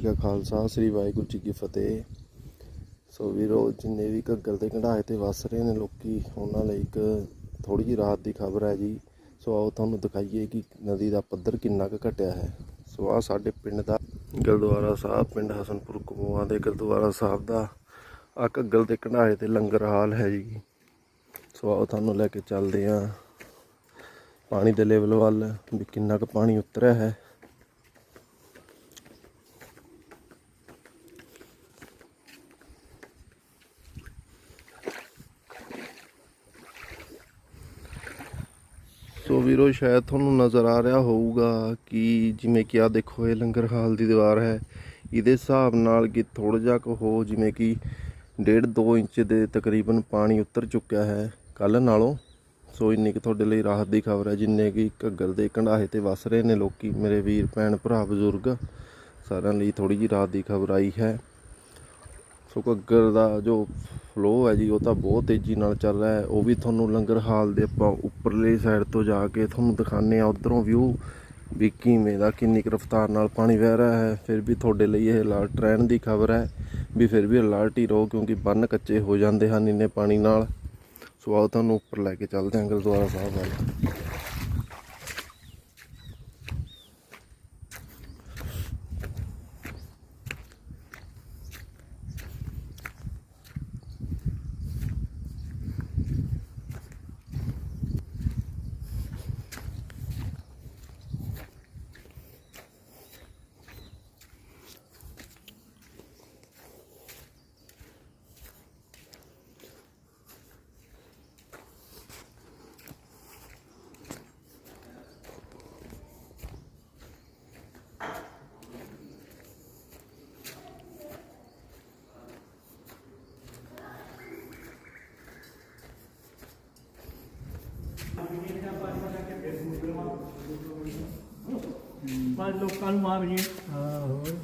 ਕਾ ਖਾਲਸਾ, ਸ੍ਰੀ ਵਾਹਿਗੁਰੂ ਜੀ ਕੀ ਫਤਿਹ। ਸੋ ਵੀਰੋ, ਜਿੰਨੇ ਵੀ ਘੱਗਰ ਦੇ ਕਢਾਏ ਤੇ ਵਸ ਰਹੇ ਨੇ ਲੋਕੀ, ਉਹਨਾਂ ਲਈ ਇੱਕ ਥੋੜੀ ਜਿਹੀ ਰਾਹਤ ਦੀ ਖਬਰ ਹੈ ਜੀ। ਸੋ ਆਓ ਤੁਹਾਨੂੰ ਦਿਖਾਈਏ ਕਿ ਨਦੀ ਦਾ ਪੱਧਰ ਕਿੰਨਾ ਕੁ ਘਟਿਆ ਹੈ। ਸੋ ਆ ਸਾਡੇ ਪਿੰਡ ਦਾ ਗੁਰਦੁਆਰਾ ਸਾਹਿਬ, ਪਿੰਡ ਹਸਨਪੁਰ ਕਮੂਆ ਦੇ ਗੁਰਦੁਆਰਾ ਸਾਹਿਬ ਦਾ ਆ ਘੱਗਲ ਦੇ ਕਢਾਏ ਤੇ ਲੰਗਰ ਹਾਲ ਹੈ ਜੀ। ਸੋ ਆਓ ਤੁਹਾਨੂੰ ਲੈ ਕੇ ਚੱਲਦੇ ਹਾਂ। ਪਾਣੀ ਦੇ ਲੈਵਲ ਵੱਲ ਵੀ ਕਿੰਨਾ ਕੁ ਪਾਣੀ ਉਤਰਿਆ ਹੈ। ਸੋ ਵੀਰੋ, ਸ਼ਾਇਦ ਤੁਹਾਨੂੰ ਨਜ਼ਰ ਆ ਰਿਹਾ ਹੋਊਗਾ ਕਿ ਜਿਵੇਂ ਕਿ ਆ ਦੇਖੋ, ਇਹ ਲੰਗਰ ਹਾਲ ਦੀ ਦੀਵਾਰ ਹੈ। ਇਹਦੇ ਹਿਸਾਬ ਨਾਲ ਕਿ ਥੋੜਾ ਜਿਹਾ ਕੁ ਹੋ ਜਿਵੇਂ ਕਿ 1.5 2 ਇੰਚ ਦੇ ਤਕਰੀਬਨ ਪਾਣੀ ਉਤਰ ਚੁੱਕਿਆ ਹੈ ਕੱਲ ਨਾਲੋਂ। ਸੋ ਇੰਨੀ ਕੁ ਤੁਹਾਡੇ ਲਈ ਰਾਹਤ ਦੀ ਖਬਰ ਹੈ, ਜਿੰਨੇ ਕਿ ਘੱਗਰ ਦੇ ਕੰਢਾਹੇ ਤੇ ਵਸ ਰਹੇ ਨੇ ਲੋਕੀ, ਮੇਰੇ ਵੀਰ, ਭੈਣ, ਭਰਾ, ਬਜ਼ੁਰਗ, ਸਾਰਿਆਂ ਲਈ ਥੋੜੀ ਜਿਹੀ ਰਾਹਤ ਦੀ ਖਬਰ ਆਈ ਹੈ। ਸੋ ਘੱਗਰ ਦਾ ਜੋ ਫਲੋ ਹੈ ਜੀ, ਉਹ ਤਾਂ ਬਹੁਤ ਤੇਜ਼ੀ ਨਾਲ ਚੱਲ ਰਿਹਾ ਹੈ। ਉਹ ਵੀ ਤੁਹਾਨੂੰ ਲੰਗਰ ਹਾਲ ਦੇ ਆਪਾਂ ਉੱਪਰਲੇ ਸਾਈਡ ਤੋਂ ਜਾ ਕੇ ਤੁਹਾਨੂੰ ਦਿਖਾਣੇ ਆ ਉਧਰੋਂ ਵਿਊ ਵੀ ਕਿਵੇਂ ਦਾ, ਕਿੰਨੀ ਕੁ ਰਫ਼ਤਾਰ ਨਾਲ ਪਾਣੀ ਵਹਿ ਰਿਹਾ ਹੈ। ਫਿਰ ਵੀ ਤੁਹਾਡੇ ਲਈ ਇਹ ਅਲਰਟ ਰਹਿਣ ਦੀ ਖਬਰ ਹੈ ਵੀ ਫਿਰ ਵੀ ਅਲਰਟ ਹੀ ਰਹੋ, ਕਿਉਂਕਿ ਬੰਨ ਕੱਚੇ ਹੋ ਜਾਂਦੇ ਹਨ ਇੰਨੇ ਪਾਣੀ ਨਾਲ। ਸੋ ਆਓ ਤੁਹਾਨੂੰ ਉੱਪਰ ਲੈ ਕੇ ਚੱਲਦੇ ਹਾਂ ਗੁਰਦੁਆਰਾ ਸਾਹਿਬ ਵੱਲ। ਪਰ ਲੋਕਾਂ ਨੂੰ ਮਾਰ ਜੀ। ਹਾਂ ਹੋਰ।